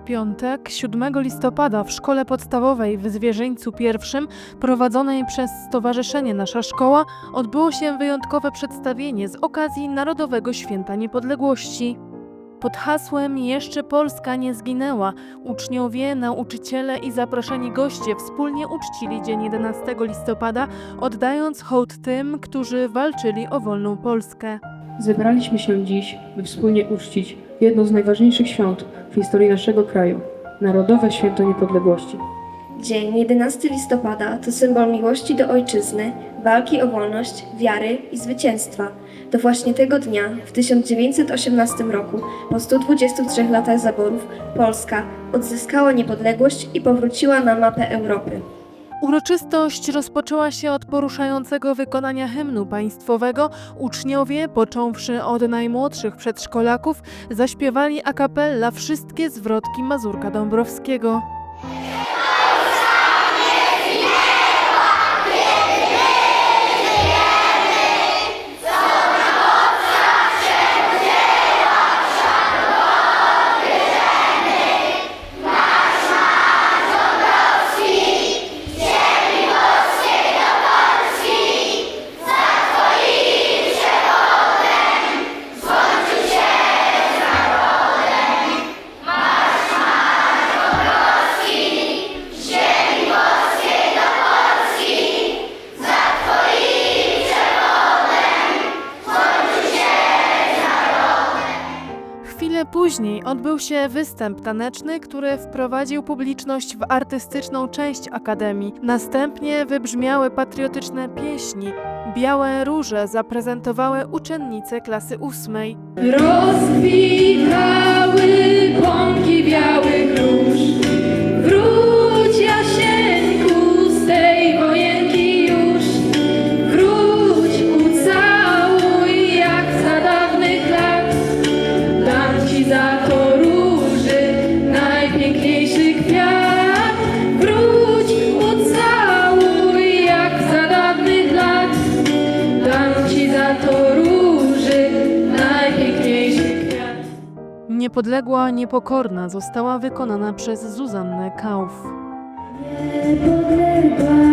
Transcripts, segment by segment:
piątek, 7 listopada w szkole podstawowej w Zwierzyńcu I, prowadzonej przez Stowarzyszenie Nasza Szkoła, odbyło się wyjątkowe przedstawienie z okazji Narodowego Święta Niepodległości. Pod hasłem Jeszcze Polska nie zginęła uczniowie, nauczyciele i zaproszeni goście wspólnie uczcili dzień 11 listopada, oddając hołd tym, którzy walczyli o wolną Polskę. Zebraliśmy się dziś, by wspólnie uczcić jedno z najważniejszych świąt w historii naszego kraju Narodowe Święto Niepodległości. Dzień 11 listopada to symbol miłości do ojczyzny, walki o wolność, wiary i zwycięstwa. To właśnie tego dnia, w 1918 roku, po 123 latach zaborów, Polska odzyskała niepodległość i powróciła na mapę Europy. Uroczystość rozpoczęła się od poruszającego wykonania hymnu państwowego. Uczniowie, począwszy od najmłodszych przedszkolaków, zaśpiewali a cappella wszystkie zwrotki Mazurka Dąbrowskiego. Później odbył się występ taneczny, który wprowadził publiczność w artystyczną część Akademii. Następnie wybrzmiały patriotyczne pieśni. Białe róże zaprezentowały uczennice klasy ósmej. Rozkwitały bąki białych róż. Niepodległa, niepokorna została wykonana przez Zuzannę Kauf. Niepodległa,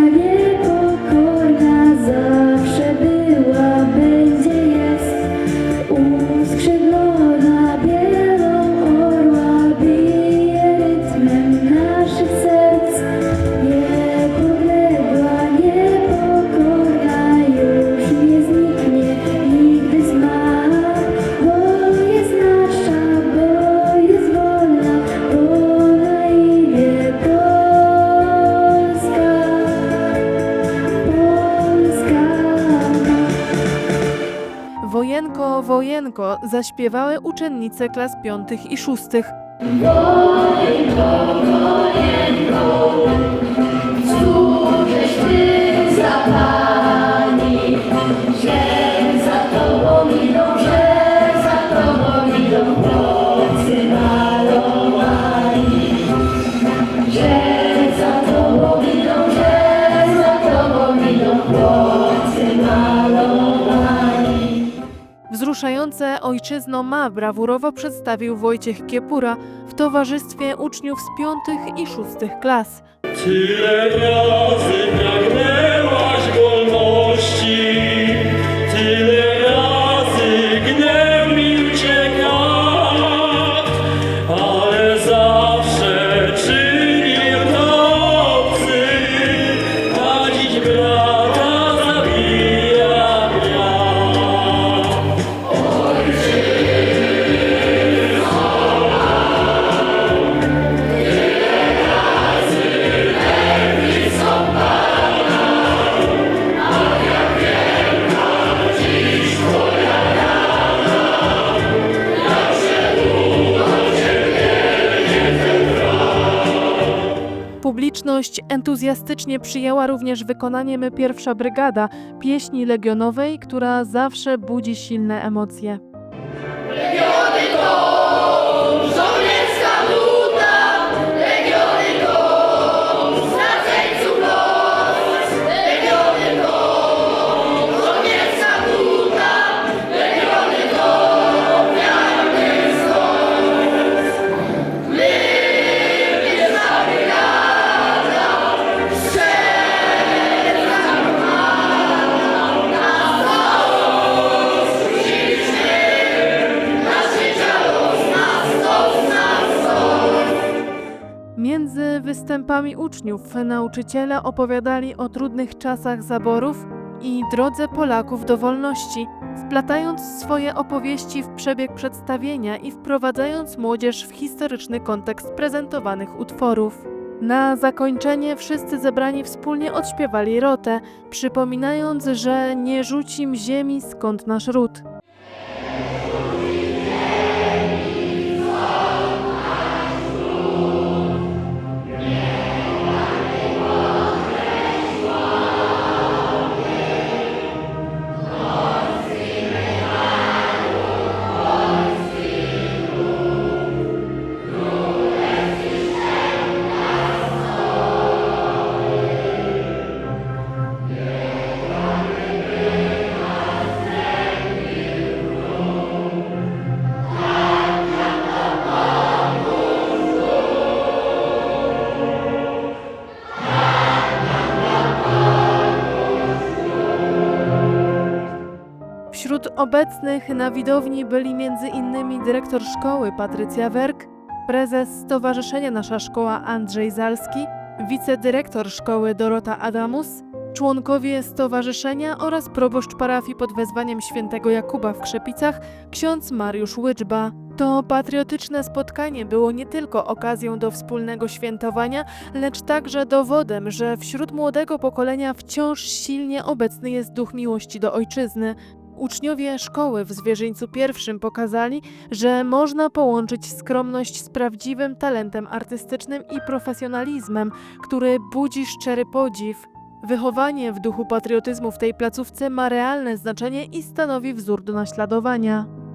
Zaśpiewały uczennice klas piątych i szóstych. Cóżeś Wzruszające Ojczyzno ma brawurowo przedstawił Wojciech Kiepura w towarzystwie uczniów z piątych i szóstych klas. Tyle razy pragnęłaś wolności, Publiczność entuzjastycznie przyjęła również wykonaniem pierwsza brygada pieśni legionowej, która zawsze budzi silne emocje. Żołnierska występami uczniów nauczyciele opowiadali o trudnych czasach zaborów i drodze Polaków do wolności, wplatając swoje opowieści w przebieg przedstawienia i wprowadzając młodzież w historyczny kontekst prezentowanych utworów. Na zakończenie wszyscy zebrani wspólnie odśpiewali rotę, przypominając, że nie rzucim ziemi skąd nasz ród. Wśród obecnych na widowni byli m.in. dyrektor szkoły Patrycja Werk, prezes Stowarzyszenia Nasza Szkoła Andrzej Zalski, wicedyrektor szkoły Dorota Adamus, członkowie stowarzyszenia oraz proboszcz parafii pod wezwaniem świętego Jakuba w Krzepicach, ksiądz Mariusz Łyczba. To patriotyczne spotkanie było nie tylko okazją do wspólnego świętowania, lecz także dowodem, że wśród młodego pokolenia wciąż silnie obecny jest duch miłości do ojczyzny. Uczniowie szkoły w Zwierzyńcu I pokazali, że można połączyć skromność z prawdziwym talentem artystycznym i profesjonalizmem, który budzi szczery podziw. Wychowanie w duchu patriotyzmu w tej placówce ma realne znaczenie i stanowi wzór do naśladowania.